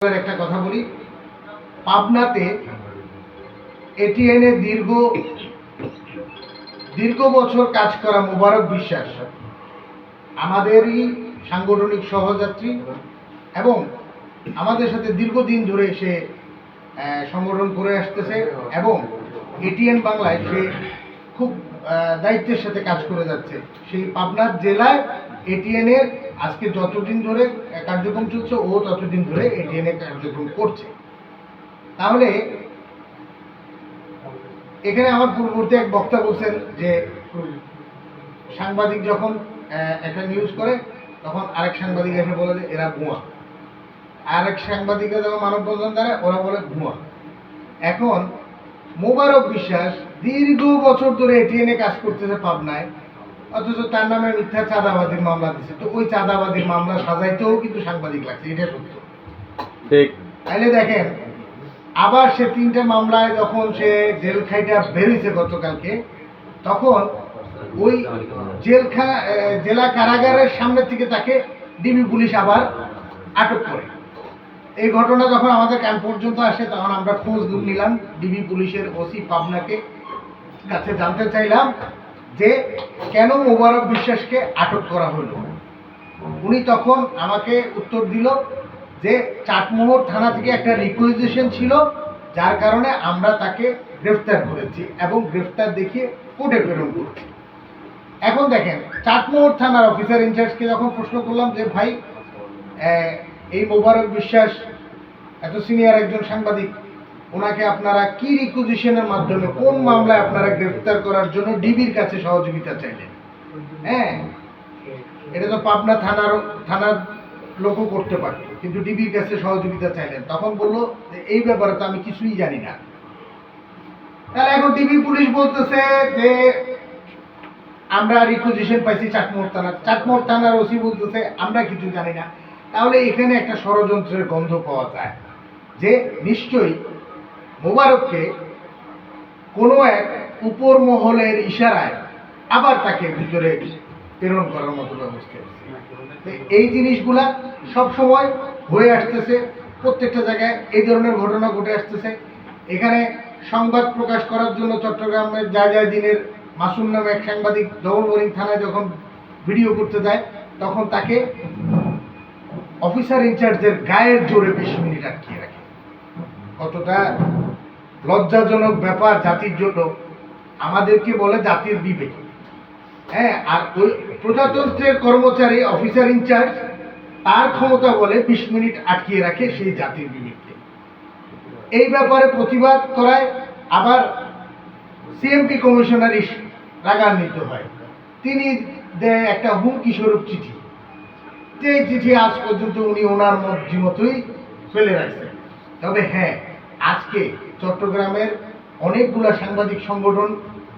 একটা কথা বলি। পাবনাতে এটিএনএ দীর্ঘ দীর্ঘ বছর কাজ করা মোবারক বিশ্বাস। আমাদেরই সাংগঠনিক সহযাত্রী এবং আমাদের সাথে দীর্ঘদিন ধরে সে সংগঠন করে আসতেছে এবং এটিএন বাংলায় সে খুব দায়িত্বের সাথে কাজ করে যাচ্ছে। সেই পাবনার জেলায় এটিএন এর আজকে যতদিন ধরে কার্যক্রম চলছে, ও ততদিন ধরে এটিএন এর কার্যক্রম করছে। তাহলে এখানে আমার পূর্ববর্তী এক বক্তা বলছেন যে, সাংবাদিক যখন একটা নিউজ করে, তখন আরেক সাংবাদিক এসে বলে যে, এরা ভুয়া। আরেক সাংবাদিকরা যখন মানববন্ধন দেয় ওরা বলে ভুয়া। এখন মোবারক বিশ্বাস দীর্ঘ বছর ধরে এটিএনএ কাজ করতেছে পাবনায় অথচ তার নামে মিথ্যা চাঁদাবাজির মামলা দিচ্ছে তো ওই চাঁদাবাজির মামলা সাজাইতেও কিন্তু সাংবাদিক লাগছে এটা সত্য। ঠিক। তাইলে দেখেন আবার সে তিনটে মামলায় যখন সে জেল খাইটা বেরিয়েছে গতকালকে তখন ওই জেলখানা জেলা কারাগারের সামনে থেকে তাকে ডিবি পুলিশ আবার আটক করে। এই ঘটনা যখন আমাদের ক্যাম্প পর্যন্ত আসে, তখন আমরা খোঁজ নিলাম ডিবি পুলিশের ওসি পাবনাকে। কাছে জানতে চাইলাম যে কেন মোবারক বিশ্বাসকে আটক করা হলো। উনি তখন আমাকে উত্তর দিল যে চাটমোহর থানা থেকে একটা রিকুইজিশন ছিল, যার কারণে আমরা তাকে গ্রেফতার করেছি এবং গ্রেফতার দেখিয়ে কোর্টে প্রেরণ করছি। এখন দেখেন, চাটমোহর থানার অফিসার ইনচার্জকে যখন প্রশ্ন করলাম যে, ভাই এই মোবারক বিশ্বাস, এত সিনিয়র একজন সাংবাদিক, ওনাকে আপনারা কি রিকুইজিশনের মাধ্যমে, কোন মামলায় আপনারা গ্রেফতার করার জন্য ডিবির কাছে সহযোগিতা চাইলেন? হ্যাঁ? এটা তো পাবনা থানার থানার লোকও করতে পারত, কিন্তু ডিবির কাছে সহযোগিতা চাইলেন। তখন বলল এই ব্যাপারে তো আমি কিছুই জানি না। তাহলে এখন ডিবি পুলিশ বলতেছে যে, আমরা রিকুইজিশন পাইছি চাটমোহর থানার। চাটমোহর থানার ওসি বলতেছে, আমরা কিছু জানি না। তাহলে এখানে একটা ষড়যন্ত্রের গন্ধ পাওয়া যায় যে নিশ্চয়ই মোবারককে কোনো এক উপর মহলের ইশারায় আবার তাকে ভিতরে প্রেরণ করার মতো ব্যবস্থা এই জিনিসগুলা সব সময় হয়ে আসতেছে, প্রত্যেকটা জায়গায় এই ধরনের ঘটনা ঘটে আসতেছে। এখানে সংবাদ প্রকাশ করার জন্য চট্টগ্রামের যা যা দিনের মাসুম নামে এক সাংবাদিক ডবল বোরিং থানায় যখন ভিডিও করতে যায়, তখন তাকে অফিসার ইনচার্জের গায়ের জোরে বিশ মিনিট আটকিয়ে রাখে। কতটা লজ্জাজনক ব্যাপার জাতির জন্য, আমাদেরকে বলে জাতির বিবেক। হ্যাঁ আর ওই প্রজাতন্ত্রের কর্মচারী অফিসার ইনচার্জ, তার ক্ষমতা বলে বিশ মিনিট আটকিয়ে রাখে সেই জাতির বিবেককে। এই ব্যাপারে প্রতিবাদ করায় আবার সিএমপি কমিশনার রাগান্বিত হয়। তিনি দেয় একটা হুমকি স্বরূপ চিঠি। যে চিঠি আজ পর্যন্ত উনি ওনার মর্জি মতোই ফেলে রাখছেন তবে হ্যাঁ আজকে চট্টগ্রামের অনেকগুলা সাংবাদিক সংগঠন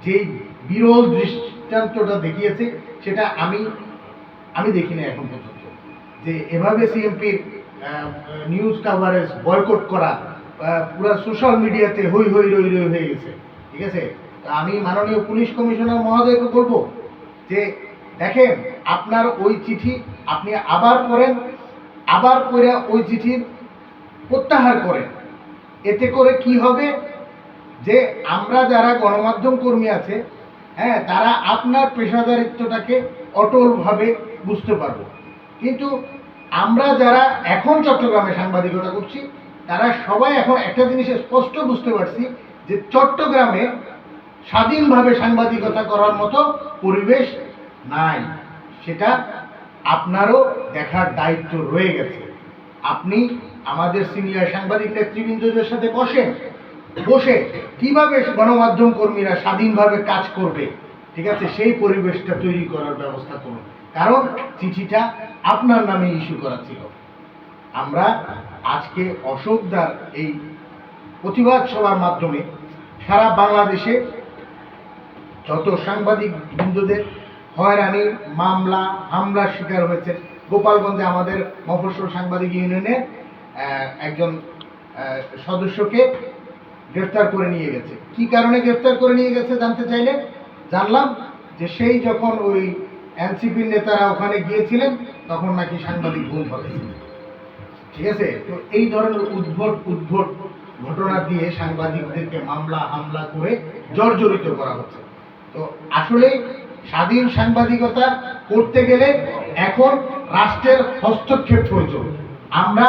যেই বিরল দৃষ্টান্তটা দেখিয়েছে, সেটা আমি আমি দেখিনি এখন পর্যন্ত। যে এভাবে সিএমপির নিউজ কাভারেজ বয়কট করা পুরো সোশ্যাল মিডিয়াতে হই হই রই রই হয়ে গেছে। ঠিক আছে? আমি মাননীয় পুলিশ কমিশনার মহোদয়কে বলব যে, দেখেন, আপনার ওই চিঠি আপনি আবার করেন, আবার করে ওই চিঠির প্রত্যাহার করেন। এতে করে কি হবে? যে আমরা যারা গণমাধ্যম কর্মী আছে হ্যাঁ তারা আপনার পেশাদারিত্বটাকে অটলভাবে বুঝতে পারব। কিন্তু আমরা যারা এখন চট্টগ্রামে সাংবাদিকতা করছি, তারা সবাই এখন একটা জিনিস স্পষ্ট বুঝতে পারছি যে চট্টগ্রামে স্বাধীনভাবে সাংবাদিকতা করার মতো পরিবেশ নাই। সেটা আপনারও দেখার দায়িত্ব রয়ে গেছে। আপনি আমাদের সিনিয়র সাংবাদিক নেতৃবৃন্দদের সাথে বসেন। বসে কীভাবে গণমাধ্যম কর্মীরা স্বাধীনভাবে কাজ করবে, ঠিক আছে, সেই পরিবেশটা তৈরি করার ব্যবস্থা করুন। কারণ চিঠিটা আপনার নামে ইস্যু করা ছিল। আমরা আজকে অশোকদার এই প্রতিবাদ সভার মাধ্যমে সারা বাংলাদেশে যত সাংবাদিক বন্ধুদের হয়রানির মামলা হামলার শিকার হয়েছে গোপালগঞ্জে আমাদের মফস্বল সাংবাদিক ইউনিয়নের আহ, একজন সদস্যকে গ্রেফতার করে নিয়ে গেছে। কি কারণে গ্রেফতার করে নিয়ে গেছে জানতে চাইলে? জানলাম যে সেই যখন ওই এনসিপির নেতারা ওখানে গিয়েছিলেন তখন নাকি সাংবাদিক গুম ফলেছিল ঠিক আছে? তো এই ধরনের উদ্ভট উদ্ভট ঘটনা দিয়ে সাংবাদিকদেরকে মামলা হামলা করে জর্জরিত করা হচ্ছে। তো আসলে স্বাধীন সাংবাদিকতা করতে গেলে এখন রাষ্ট্রের হস্তক্ষেপ প্রয়োজন। আমরা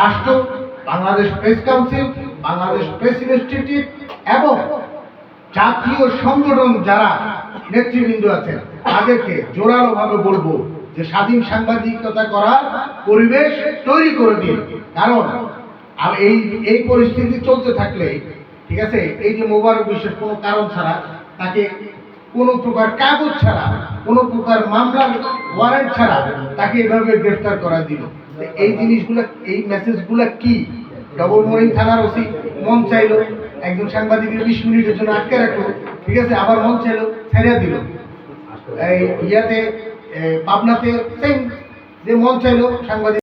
রাষ্ট্র, Bangladesh press council, Bangladesh press institute এবং জাতীয় সংগঠন যারা নেতৃবৃন্দ আছেন, তাদেরকে জোরালোভাবে বলব যে স্বাধীন সাংবাদিকতা করার পরিবেশ তৈরি করে দিন। কারণ আর এই এই পরিস্থিতি চলতে থাকলে, ঠিক আছে, এই যে মোবারক বিশেষ কোনো কারণ ছাড়া তাকে কোনো প্রকার কাগজ ছাড়া, কোনো প্রকার মামলার ওয়ারেন্ট ছাড়া তাকে এভাবে গ্রেফতার করা দিল। এই জিনিসগুলো, এই মেসেজগুলো কি? ডবল মোরিং থানার ওসি মন চাইলো, একজন সাংবাদিকের বিশ মিনিটের জন্য আটকে রাখল, ঠিক আছে? আবার মন চাইলো ছেড়ে দিল। এই ইয়াতে পাবনাতে সেম যে মন চাইলো সাংবাদিক